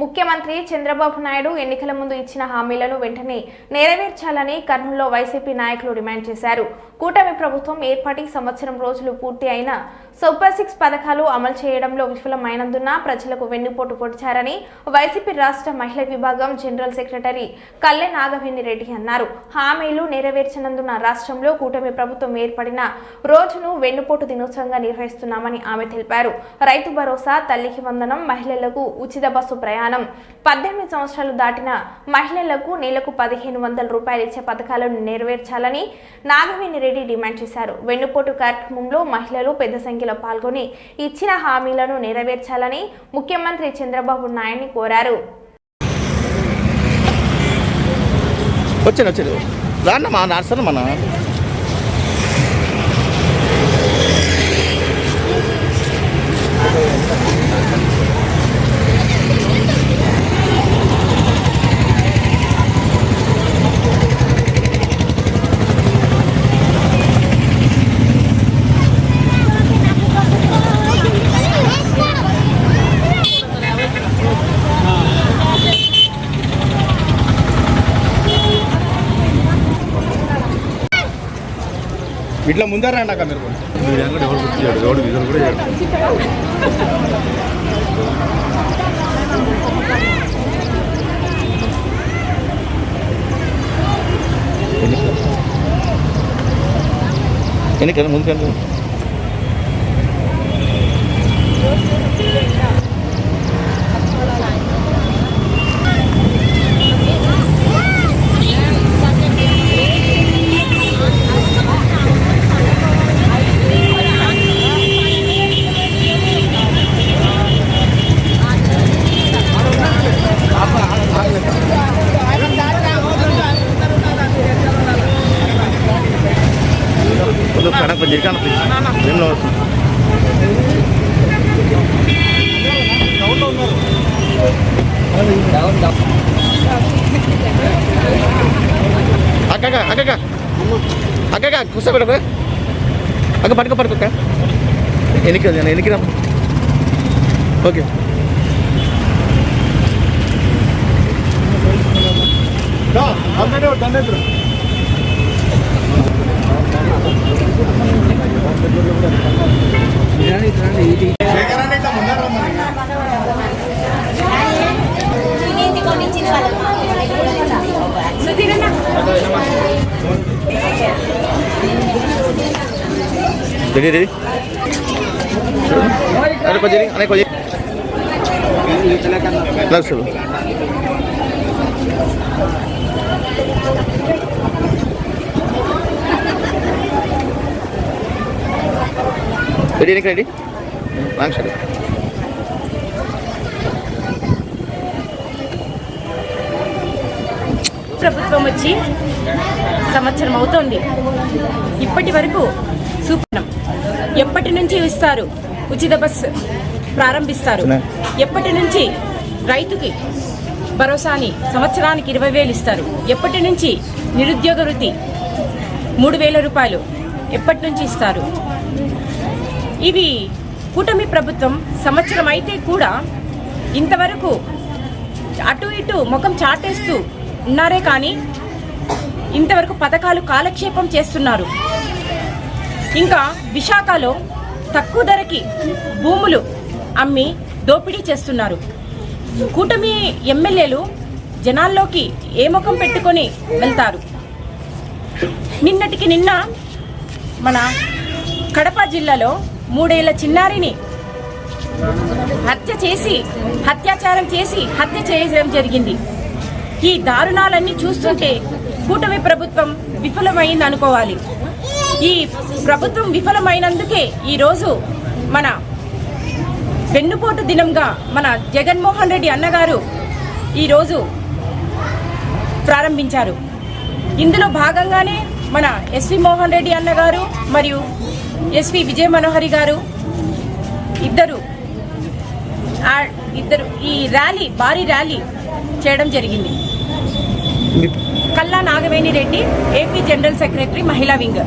ముఖ్యమంత్రి చంద్రబాబు నాయుడు ఎన్నికల ముందు ఇచ్చిన హామీలను వెంటనే నెరవేర్చాలని కర్నూలులో వైసీపీ నాయకులు డిమాండ్ చేశారు. కూటమి ప్రభుత్వం ఏర్పాటికి సంవత్సరం రోజులు పూర్తి అయిన సూపర్ సిక్స్ పథకాలు అమలు చేయడంలో విఫలమైనందున ప్రజలకు వెన్నుపోటు పొడిచారని వైసీపీ రాష్ట్ర మహిళా విభాగం జనరల్ సెక్రటరీ కల్లె నాగవేణి రెడ్డి అన్నారు. హామీలు నెరవేర్చినందున రాష్ట్రంలో కూటమి ప్రభుత్వం ఏర్పడిన రోజును వెన్నుపోటు దినోత్సవంగా నిర్వహిస్తున్నామని ఆమె తెలిపారు. రైతు భరోసా తల్లికి వందనం మహిళలకు ఉచిత బస్సు ప్రయాణం పద్దెనిమిది సంవత్సరాలు దాటిన మహిళలకు నెలకు పదిహేను వందల రూపాయలు ఇచ్చే పథకాలను నెరవేర్చాలని నాగవేణి రెడ్డి డిమాండ్ చేశారు. వెన్నుపోటు కార్యక్రమంలో మహిళలు పెద్ద సంఖ్యలో పాల్గొని ఇచ్చిన హామీలను నెరవేర్చాలని ముఖ్యమంత్రి చంద్రబాబు నాయుడిని కోరారు. వచ్చాను వచ్చాను రాన్న మా మన ఇట్లా ముందర రండి అక్క మీరు ఎన్నికల? ముందుకెళ్ళి కొంచెం కడప జరిగాను ఏం వస్తుంది అక్కగా అక్కగా. అక్కగా కూర్చోబెట్ట అక్క పట్టుకో పట్టుకోక ఎన్నిక ఎన్నికిరా ఓకే. రెడీ రెడీ అరే కొంచెం అనే కొంచెం ప్లస్ రెడీ నీకు రెడీ రాంగ్ సరే ప్రభుత్వం వచ్చి సంవత్సరం అవుతోంది. ఇప్పటి వరకు సూపరం. ఎప్పటి నుంచి ఇస్తారు? ఉచిత బస్సు ప్రారంభిస్తారు. ఎప్పటి నుంచి రైతుకి భరోసాని సంవత్సరానికి ఇరవై వేలు ఇస్తారు? ఎప్పటి నుంచి నిరుద్యోగ వృత్తి మూడు వేల రూపాయలు ఎప్పటి నుంచి ఇస్తారు? ఇవి కూటమి ప్రభుత్వం సంవత్సరం అయితే కూడా ఇంతవరకు అటు ఇటు ముఖం చాటేస్తూ ఉన్నారే కానీ ఇంతవరకు పథకాలు కాలక్షేపం చేస్తున్నారు. ఇంకా విశాఖలో తక్కువ ధరకి భూములు అమ్మి దోపిడీ చేస్తున్నారు. కూటమి ఎమ్మెల్యేలు జనాల్లోకి ఏ ముఖం పెట్టుకొని వెళ్తారు? నిన్నటికి నిన్న మన కడప జిల్లాలో మూడేళ్ళ చిన్నారిని హత్య చేసి అత్యాచారం చేసి హత్య చేయడం జరిగింది. ఈ దారుణాలన్నీ చూస్తుంటే కూటమి ప్రభుత్వం విఫలమైంది అనుకోవాలి ఈ ప్రభుత్వం విఫలమైనందుకే ఈరోజు మన వెన్నుపోటు దినంగా మన జగన్మోహన్ రెడ్డి అన్నగారు ఈరోజు ప్రారంభించారు. ఇందులో భాగంగానే మన ఎస్వి మోహన్ రెడ్డి అన్నగారు మరియు ఎస్వి విజయ మనోహరి గారు ఇద్దరు ఇద్దరు ఈ ర్యాలీ భారీ ర్యాలీ చేయడం జరిగింది. Kalla Nagaveni Reddy AP general secretary మహిళా వింగ్.